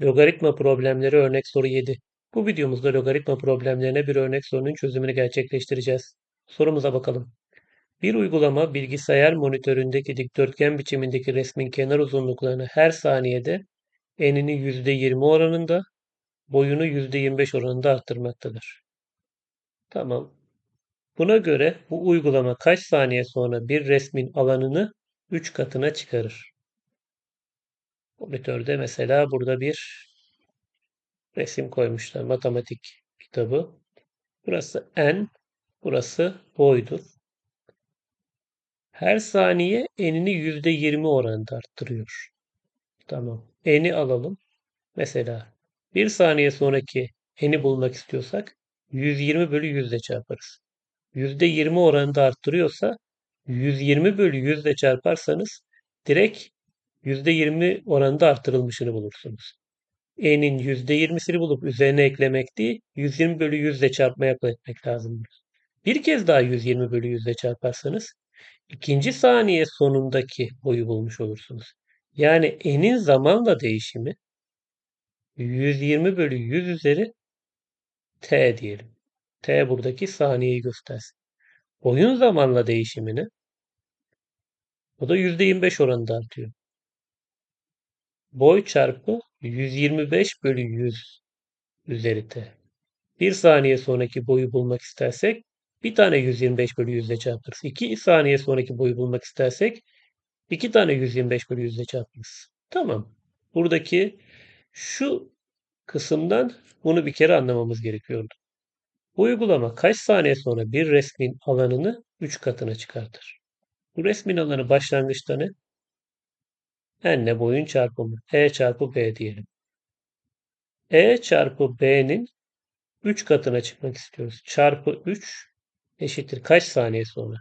Logaritma problemleri örnek soru 7. Bu videomuzda logaritma problemlerine bir örnek sorunun çözümünü gerçekleştireceğiz. Sorumuza bakalım. Bir uygulama bilgisayar monitöründeki dikdörtgen biçimindeki resmin kenar uzunluklarını her saniyede enini %20 oranında, boyunu %25 oranında arttırmaktadır. Tamam. Buna göre bu uygulama kaç saniye sonra bir resmin alanını 3 katına çıkarır? Monitörde mesela burada bir resim koymuşlar. Matematik kitabı. Burası n, burası boydur. Her saniye n'ini %20 oranında arttırıyor. Tamam. N'i alalım. Mesela bir saniye sonraki n'i bulmak istiyorsak 120 bölü 100 ile çarparız. %20 oranında arttırıyorsa 120 bölü 100 ile çarparsanız direkt %20 oranında arttırılmışını bulursunuz. N'in %20'sini bulup üzerine eklemek değil, 120 bölü 100 ile çarpmaya etmek lazım. Bir kez daha 120 bölü 100 ile çarparsanız ikinci saniye sonundaki boyu bulmuş olursunuz. Yani n'in zamanla değişimi 120 bölü 100 üzeri t diyelim. t buradaki saniyeyi göstersin. Boyun zamanla değişimini o da %25 oranında artıyor. Boy çarpı 125 bölü 100 üzeri t. Bir saniye sonraki boyu bulmak istersek bir tane 125 bölü 100 ile çarparız. 2 saniye sonraki boyu bulmak istersek iki tane 125 bölü 100 ile çarparız. Tamam. Buradaki şu kısımdan bunu bir kere anlamamız gerekiyordu. Uygulama kaç saniye sonra bir resmin alanını 3 katına çıkartır? Bu resmin alanı başlangıçta ne? N'le boyun çarpımı. E çarpı B diyelim. E çarpı B'nin 3 katına çıkmak istiyoruz. Çarpı 3 eşittir kaç saniye sonra?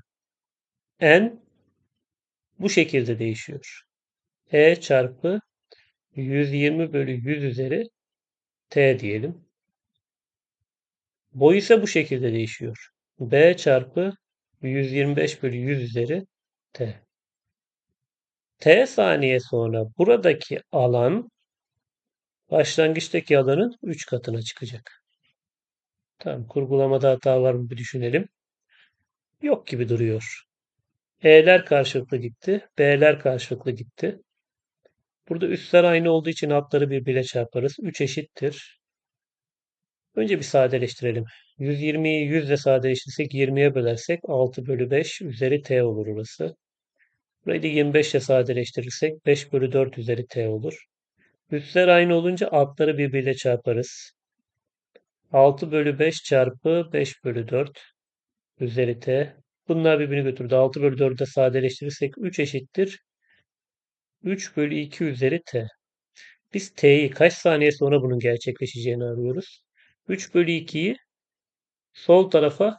N bu şekilde değişiyor. E çarpı 120 bölü 100 üzeri T diyelim. Boy ise bu şekilde değişiyor. B çarpı 125 bölü 100 üzeri T. T saniye sonra buradaki alan başlangıçtaki alanın 3 katına çıkacak. Tamam, kurgulamada hata var mı bir düşünelim. Yok gibi duruyor. E'ler karşılıklı gitti. B'ler karşılıklı gitti. Burada üstler aynı olduğu için altları birbirine çarparız. 3 eşittir. Önce bir sadeleştirelim. 120'yi 100 ile sadeleştirsek 20'ye bölersek 6 bölü 5 üzeri t olur orası. Burayı da 25 ile sadeleştirirsek 5 bölü 4 üzeri t olur. Üstler aynı olunca altları birbiriyle çarparız. 6 bölü 5 çarpı 5 bölü 4 üzeri t. Bunlar birbirini götürdü. 6 bölü 4'ü de sadeleştirirsek 3 eşittir. 3 bölü 2 üzeri t. Biz t'yi kaç saniye sonra bunun gerçekleşeceğini arıyoruz. 3 bölü 2'yi sol tarafa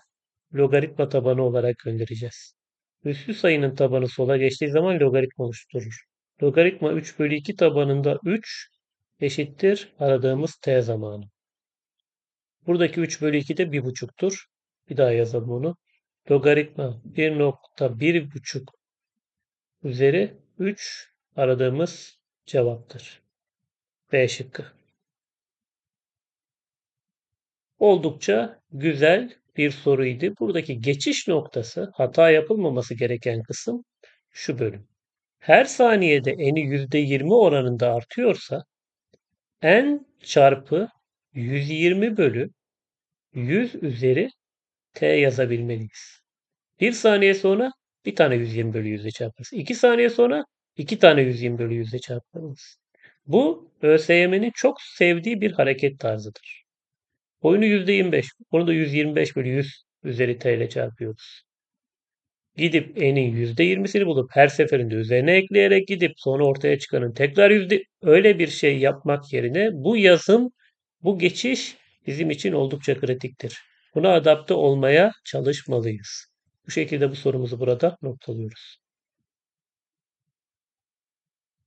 logaritma tabanı olarak göndereceğiz. Üslü sayının tabanı sola geçtiği zaman logaritma oluşturur. Logaritma 3 bölü 2 tabanında 3 eşittir aradığımız t zamanı. Buradaki 3 bölü 2 de 1,5'tur. Bir daha yazalım onu. Logaritma 1.1,5 üzeri 3 aradığımız cevaptır. B şıkkı. Oldukça güzel bir soruydu. Buradaki geçiş noktası, hata yapılmaması gereken kısım şu bölüm. Her saniyede eni %20 oranında artıyorsa n çarpı 120 bölü 100 üzeri t yazabilmeliyiz. Bir saniye sonra bir tane 120 bölü 100 ile çarparız. İki saniye sonra iki tane 120 bölü 100 ile çarparız. Bu ÖSYM'nin çok sevdiği bir hareket tarzıdır. Boyunu %25. Bunu da 125 bölü 100 üzeri t ile çarpıyoruz. Gidip n'in %20'sini bulup her seferinde üzerine ekleyerek gidip sonra ortaya çıkanın tekrar yüzde öyle bir şey yapmak yerine bu yazım, bu geçiş bizim için oldukça kritiktir. Buna adapte olmaya çalışmalıyız. Bu şekilde bu sorumuzu burada noktalıyoruz.